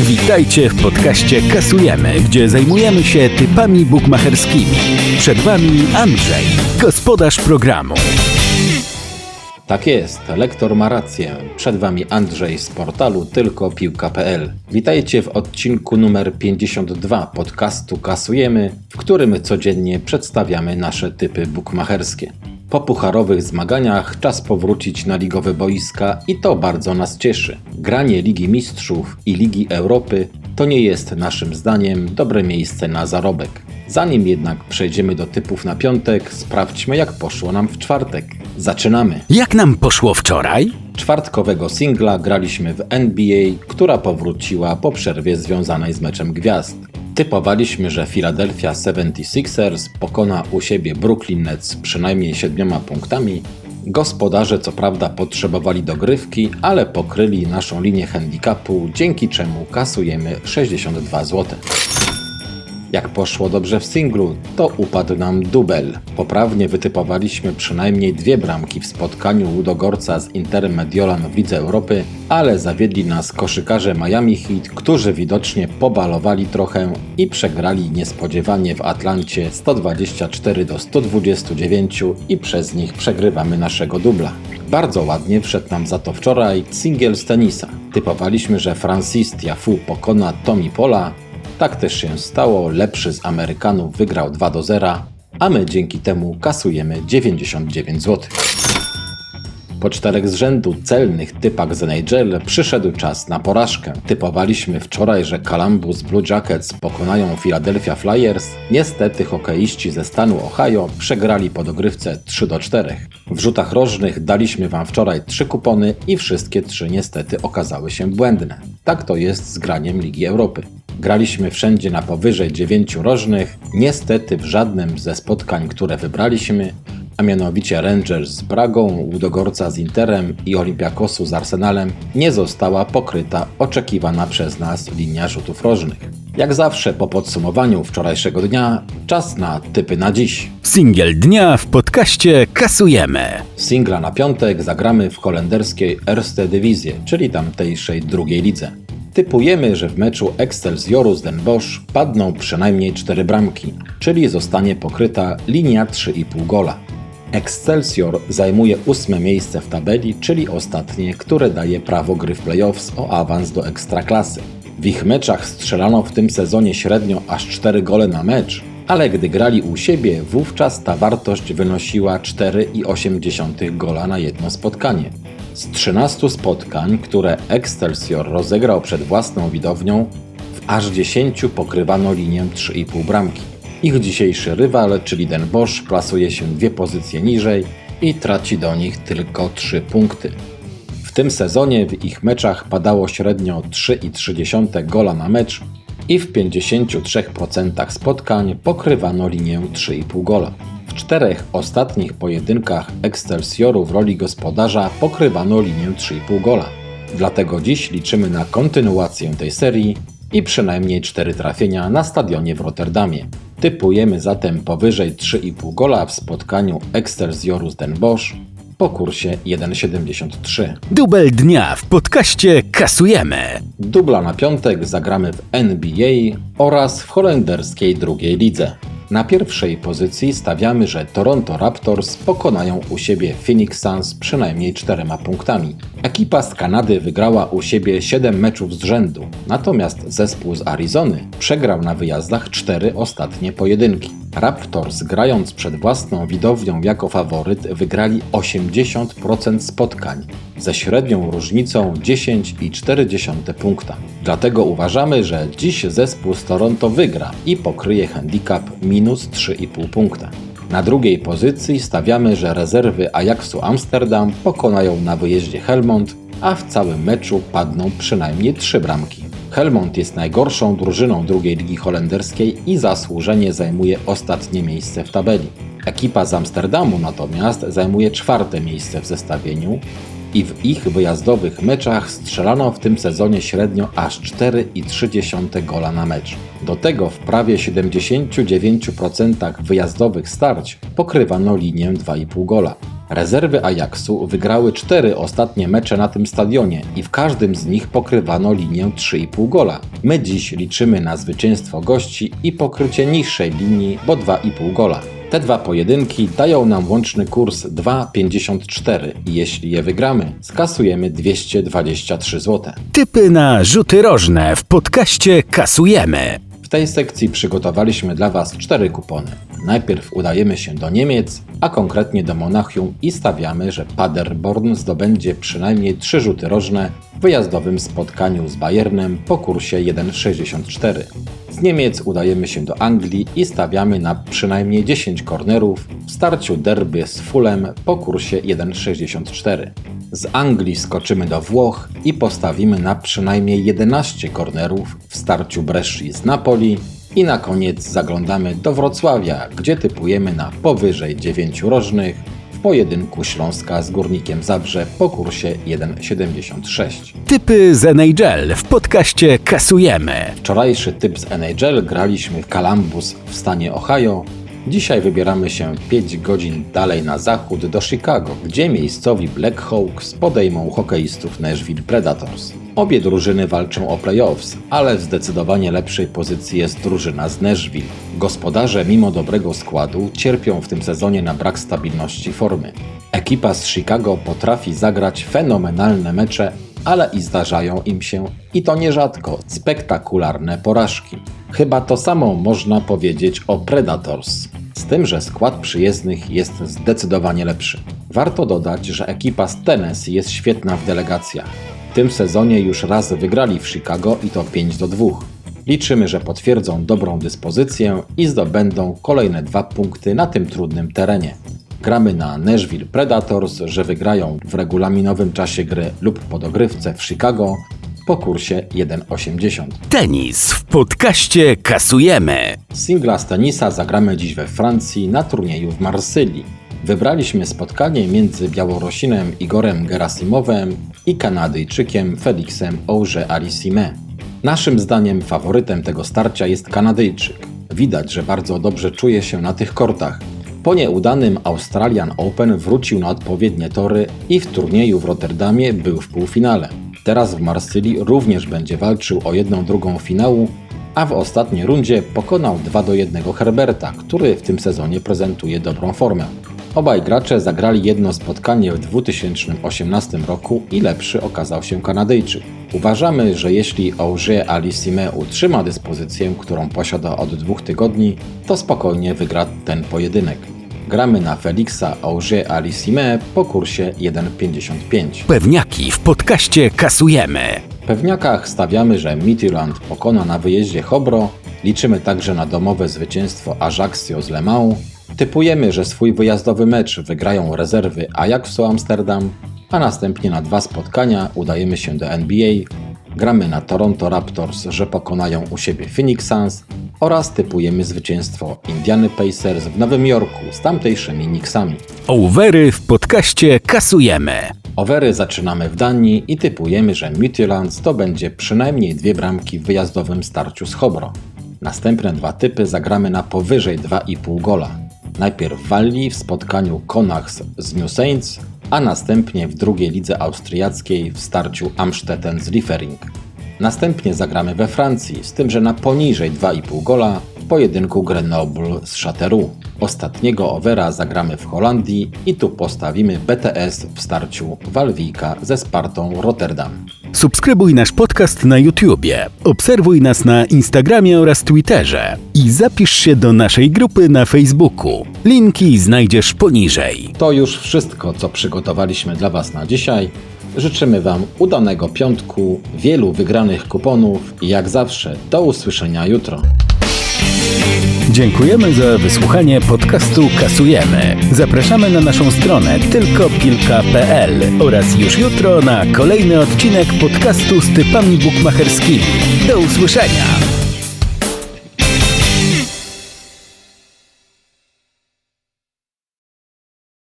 Witajcie w podcaście Kasujemy, gdzie zajmujemy się typami bukmacherskimi. Przed Wami Andrzej, gospodarz programu. Tak jest, lektor ma rację. Przed Wami Andrzej z portalu tylkopiłka.pl. Witajcie w odcinku numer 52 podcastu Kasujemy, w którym codziennie przedstawiamy nasze typy bukmacherskie. Po pucharowych zmaganiach czas powrócić na ligowe boiska i to bardzo nas cieszy. Granie Ligi Mistrzów i Ligi Europy to nie jest naszym zdaniem dobre miejsce na zarobek. Zanim jednak przejdziemy do typów na piątek, sprawdźmy jak poszło nam w czwartek. Zaczynamy! Jak nam poszło wczoraj? Czwartkowego singla graliśmy w NBA, która powróciła po przerwie związanej z meczem gwiazd. Typowaliśmy, że Philadelphia 76ers pokona u siebie Brooklyn Nets przynajmniej siedmioma punktami. Gospodarze co prawda potrzebowali dogrywki, ale pokryli naszą linię handicapu, dzięki czemu kasujemy 62 zł. Jak poszło dobrze w singlu, to upadł nam dubel. Poprawnie wytypowaliśmy przynajmniej dwie bramki w spotkaniu Ludogorca z Interem Mediolan w Lidze Europy, ale zawiedli nas koszykarze Miami Heat, którzy widocznie pobalowali trochę i przegrali niespodziewanie w Atlancie 124 do 129 i przez nich przegrywamy naszego dubla. Bardzo ładnie wszedł nam za to wczoraj singiel z tenisa. Typowaliśmy, że Francis Tiafoe pokona Tommy Pola, tak też się stało, lepszy z Amerykanów wygrał 2 do 0, a my dzięki temu kasujemy 99 zł. Po czterech z rzędu celnych typach z NHL przyszedł czas na porażkę. Typowaliśmy wczoraj, że Columbus Blue Jackets pokonają Philadelphia Flyers. Niestety hokeiści ze stanu Ohio przegrali po dogrywce 3 do 4. W rzutach rożnych daliśmy Wam wczoraj trzy kupony i wszystkie trzy niestety okazały się błędne. Tak to jest z graniem Ligi Europy. Graliśmy wszędzie na powyżej 9 rożnych, niestety w żadnym ze spotkań, które wybraliśmy, a mianowicie Rangers z Bragą, Ludogorca z Interem i Olympiakosu z Arsenalem, nie została pokryta oczekiwana przez nas linia rzutów rożnych. Jak zawsze po podsumowaniu wczorajszego dnia, czas na typy na dziś. Singiel dnia w podcaście Kasujemy. Singla na piątek zagramy w holenderskiej Erste Divisie, czyli tamtejszej drugiej lidze. Typujemy, że w meczu Excelsioru z Den Bosch padną przynajmniej 4 bramki, czyli zostanie pokryta linia 3,5 gola. Excelsior zajmuje ósme miejsce w tabeli, czyli ostatnie, które daje prawo gry w playoffs o awans do ekstraklasy. W ich meczach strzelano w tym sezonie średnio aż 4 gole na mecz, ale gdy grali u siebie, wówczas ta wartość wynosiła 4,8 gola na jedno spotkanie. Z 13 spotkań, które Excelsior rozegrał przed własną widownią, w aż 10 pokrywano linię 3,5 bramki. Ich dzisiejszy rywal, czyli Den Bosch, plasuje się dwie pozycje niżej i traci do nich tylko 3 punkty. W tym sezonie w ich meczach padało średnio 3,3 gola na mecz i w 53% spotkań pokrywano linię 3,5 gola. W czterech ostatnich pojedynkach Excelsioru w roli gospodarza pokrywano linię 3,5 gola. Dlatego dziś liczymy na kontynuację tej serii i przynajmniej 4 trafienia na stadionie w Rotterdamie. Typujemy zatem powyżej 3,5 gola w spotkaniu Excelsioru z Den Bosch po kursie 1,73. Dubel dnia w podcaście Kasujemy. Dubla na piątek zagramy w NBA oraz w holenderskiej drugiej lidze. Na pierwszej pozycji stawiamy, że Toronto Raptors pokonają u siebie Phoenix Suns przynajmniej czterema punktami. Ekipa z Kanady wygrała u siebie 7 meczów z rzędu, natomiast zespół z Arizony przegrał na wyjazdach cztery ostatnie pojedynki. Raptors grając przed własną widownią jako faworyt wygrali 80% spotkań ze średnią różnicą 10,4 punkta. Dlatego uważamy, że dziś zespół z Toronto wygra i pokryje handicap minus 3,5 punkta. Na drugiej pozycji stawiamy, że rezerwy Ajaxu Amsterdam pokonają na wyjeździe Helmond, a w całym meczu padną przynajmniej 3 bramki. Helmond jest najgorszą drużyną drugiej ligi holenderskiej i zasłużenie zajmuje ostatnie miejsce w tabeli. Ekipa z Amsterdamu natomiast zajmuje czwarte miejsce w zestawieniu i w ich wyjazdowych meczach strzelano w tym sezonie średnio aż 4,3 gola na mecz. Do tego w prawie 79% wyjazdowych starć pokrywano linię 2,5 gola. Rezerwy Ajaxu wygrały cztery ostatnie mecze na tym stadionie i w każdym z nich pokrywano linię 3,5 gola. My dziś liczymy na zwycięstwo gości i pokrycie niższej linii, bo 2,5 gola. Te dwa pojedynki dają nam łączny kurs 2,54 i jeśli je wygramy, skasujemy 223 zł. Typy na rzuty rożne w podcaście kasujemy. W tej sekcji przygotowaliśmy dla Was cztery kupony. Najpierw udajemy się do Niemiec, a konkretnie do Monachium i stawiamy, że Paderborn zdobędzie przynajmniej trzy rzuty rożne w wyjazdowym spotkaniu z Bayernem po kursie 1,64. Z Niemiec udajemy się do Anglii i stawiamy na przynajmniej 10 kornerów w starciu derby z Fulham po kursie 1,64. Z Anglii skoczymy do Włoch i postawimy na przynajmniej 11 kornerów w starciu Bresci z Napoli i na koniec zaglądamy do Wrocławia, gdzie typujemy na powyżej 9 rożnych w pojedynku Śląska z Górnikiem Zabrze po kursie 1,76. Typy z NHL w podcaście kasujemy. Wczorajszy typ z NHL graliśmy w Columbus w stanie Ohio. Dzisiaj wybieramy się 5 godzin dalej na zachód do Chicago, gdzie miejscowi Black Hawks podejmą hokeistów Nashville Predators. Obie drużyny walczą o playoffs, ale w zdecydowanie lepszej pozycji jest drużyna z Nashville. Gospodarze, mimo dobrego składu, cierpią w tym sezonie na brak stabilności formy. Ekipa z Chicago potrafi zagrać fenomenalne mecze, ale i zdarzają im się, i to nierzadko, spektakularne porażki. Chyba to samo można powiedzieć o Predators. Z tym, że skład przyjezdnych jest zdecydowanie lepszy. Warto dodać, że ekipa z Tennessee jest świetna w delegacjach. W tym sezonie już raz wygrali w Chicago i to 5 do 2. Liczymy, że potwierdzą dobrą dyspozycję i zdobędą kolejne dwa punkty na tym trudnym terenie. Gramy na Nashville Predators, że wygrają w regulaminowym czasie gry lub po dogrywce w Chicago po kursie 1,80. Tenis w podcaście kasujemy. Singla z tenisa zagramy dziś we Francji na turnieju w Marsylii. Wybraliśmy spotkanie między Białorusinem Igorem Gerasimowem i Kanadyjczykiem Felixem Auger-Aliassime. Naszym zdaniem faworytem tego starcia jest Kanadyjczyk. Widać, że bardzo dobrze czuje się na tych kortach. Po nieudanym Australian Open wrócił na odpowiednie tory i w turnieju w Rotterdamie był w półfinale. Teraz w Marsylii również będzie walczył o jedną drugą finału, a w ostatniej rundzie pokonał 2 do 1 Herberta, który w tym sezonie prezentuje dobrą formę. Obaj gracze zagrali jedno spotkanie w 2018 roku i lepszy okazał się Kanadyjczyk. Uważamy, że jeśli Auger Aliassime utrzyma dyspozycję, którą posiada od dwóch tygodni, to spokojnie wygra ten pojedynek. Gramy na Felixa Auger Aliassime po kursie 1,55. Pewniaki w podcaście kasujemy. W pewniakach stawiamy, że Midtjylland pokona na wyjeździe Hobro, liczymy także na domowe zwycięstwo Ajaxio z Le Mans, typujemy, że swój wyjazdowy mecz wygrają rezerwy Ajaxu Amsterdam, a następnie na dwa spotkania udajemy się do NBA, gramy na Toronto Raptors, że pokonają u siebie Phoenix Suns oraz typujemy zwycięstwo Indiany Pacers w Nowym Jorku z tamtejszymi Knicksami. Overy w podcaście kasujemy. Overy zaczynamy w Danii i typujemy, że Midtjylland zdobędzie przynajmniej dwie bramki w wyjazdowym starciu z Hobro. Następne dwa typy zagramy na powyżej 2,5 gola. Najpierw w Walii w spotkaniu Konachs z New Saints, a następnie w drugiej lidze austriackiej w starciu Amstetten z Liefering. Następnie zagramy we Francji, z tym, że na poniżej 2,5 gola w pojedynku Grenoble z Châteauroux. Ostatniego overa zagramy w Holandii i tu postawimy BTS w starciu Walwijka ze Spartą Rotterdam. Subskrybuj nasz podcast na YouTubie, obserwuj nas na Instagramie oraz Twitterze i zapisz się do naszej grupy na Facebooku. Linki znajdziesz poniżej. To już wszystko, co przygotowaliśmy dla Was na dzisiaj. Życzymy Wam udanego piątku, wielu wygranych kuponów i jak zawsze do usłyszenia jutro. Dziękujemy za wysłuchanie podcastu Kasujemy. Zapraszamy na naszą stronę tylkopilka.pl oraz już jutro na kolejny odcinek podcastu z typami bukmacherskimi. Do usłyszenia!